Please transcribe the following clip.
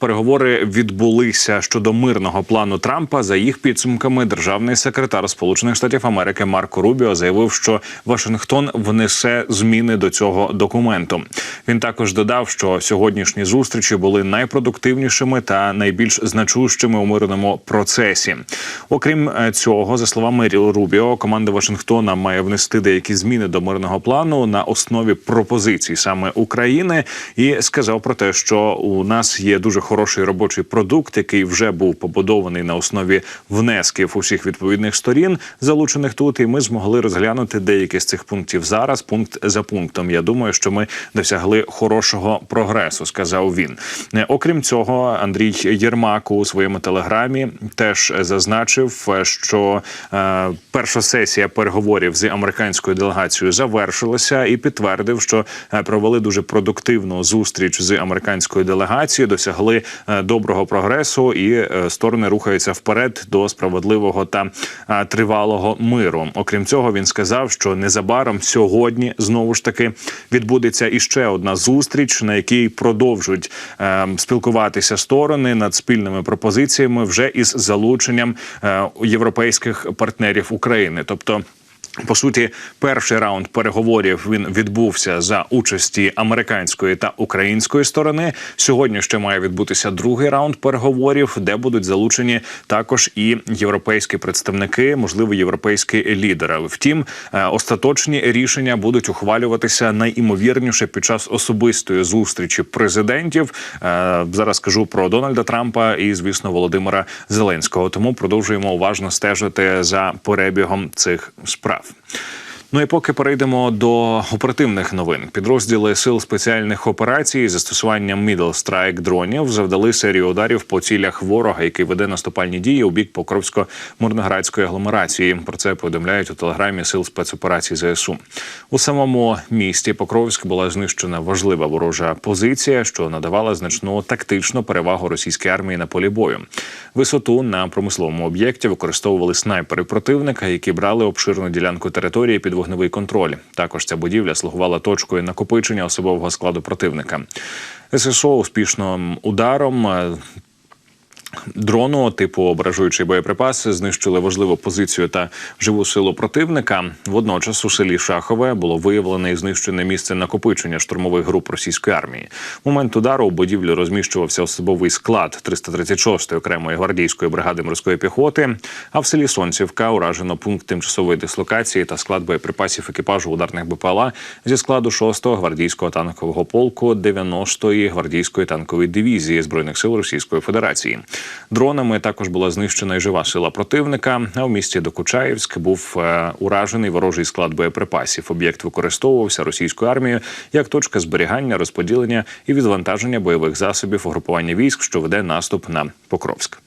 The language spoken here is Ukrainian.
Переговори відбулися щодо мирного плану Трампа. За їх підсумками, державний секретар Сполучених Штатів Америки Марко Рубіо заявив, що Вашингтон внесе зміни до цього документу. Він також додав, що сьогоднішні зустрічі були найпродуктивнішими та найбільш значущими у мирному процесі. Окрім е, цього, за словами Рубіо, команда Вашингтона має внести деякі зміни до мирного плану на основі пропозицій саме України, і сказав про те, що у нас є дуже хороший робочий продукт, який вже був побудований на основі внесків усіх відповідних сторін, залучених тут, і ми змогли розглянути деякі з цих пунктів зараз, пункт за пунктом. Я думаю, що ми досягли хорошого прогресу, сказав він. Е, Окрім цього, Андрій Єрмак у своєму телеграмі теж зазначив, е, що е, перша сесія переговорів з американською делегацією завершилася, і підтвердив, що е, провели дуже продуктивну зустріч з американською делегацією, досягли е, доброго прогресу, і е, сторони рухаються вперед до справедливого та е, тривалого миру. Окрім цього, він сказав, що незабаром сьогодні знову ж таки відбудеться іще одна зустріч, на якій продовжують спілкуватися сторони над спільними пропозиціями вже із залученням європейських партнерів України, тобто. По суті, перший раунд переговорів він відбувся за участі американської та української сторони. Сьогодні ще має відбутися другий раунд переговорів, де будуть залучені також і європейські представники, можливо, європейські лідери. Втім, е, остаточні рішення будуть ухвалюватися найімовірніше під час особистої зустрічі президентів. Е, Зараз кажу про Дональда Трампа і, звісно, Володимира Зеленського. Тому продовжуємо уважно стежити за перебігом цих справ. have. Ну і поки перейдемо до оперативних новин, підрозділи сил спеціальних операцій застосуванням Middle Strike дронів завдали серію ударів по цілях ворога, який веде наступальні дії у бік Покровсько-Мирноградської агломерації. Про це повідомляють у телеграмі сил спецоперацій ЗСУ. У самому місті Покровськ була знищена важлива ворожа позиція, що надавала значну тактичну перевагу російській армії на полі бою. Висоту на промисловому об'єкті використовували снайпери противника, які брали обширну ділянку території під вогневий контроль. Також ця будівля слугувала точкою накопичення особового складу противника. ССО успішним ударом. Дрону типу ображуючий боєприпаси знищили важливу позицію та живу силу противника. Водночас у селі Шахове було виявлене і знищене місце накопичення штурмових груп російської армії. В момент удару у будівлі розміщувався особовий склад 336-ї окремої гвардійської бригади морської піхоти. А в селі Сонцівка уражено пункт тимчасової дислокації та склад боєприпасів екіпажу ударних БПЛА зі складу 6-го гвардійського танкового полку 90-ї гвардійської танкової дивізії збройних сил Російської Федерації. Дронами також була знищена і жива сила противника. А в місті Докучаєвськ був е, уражений ворожий склад боєприпасів. Об'єкт використовувався російською армією як точка зберігання, розподілення і відвантаження бойових засобів угрупування військ, що веде наступ на Покровськ.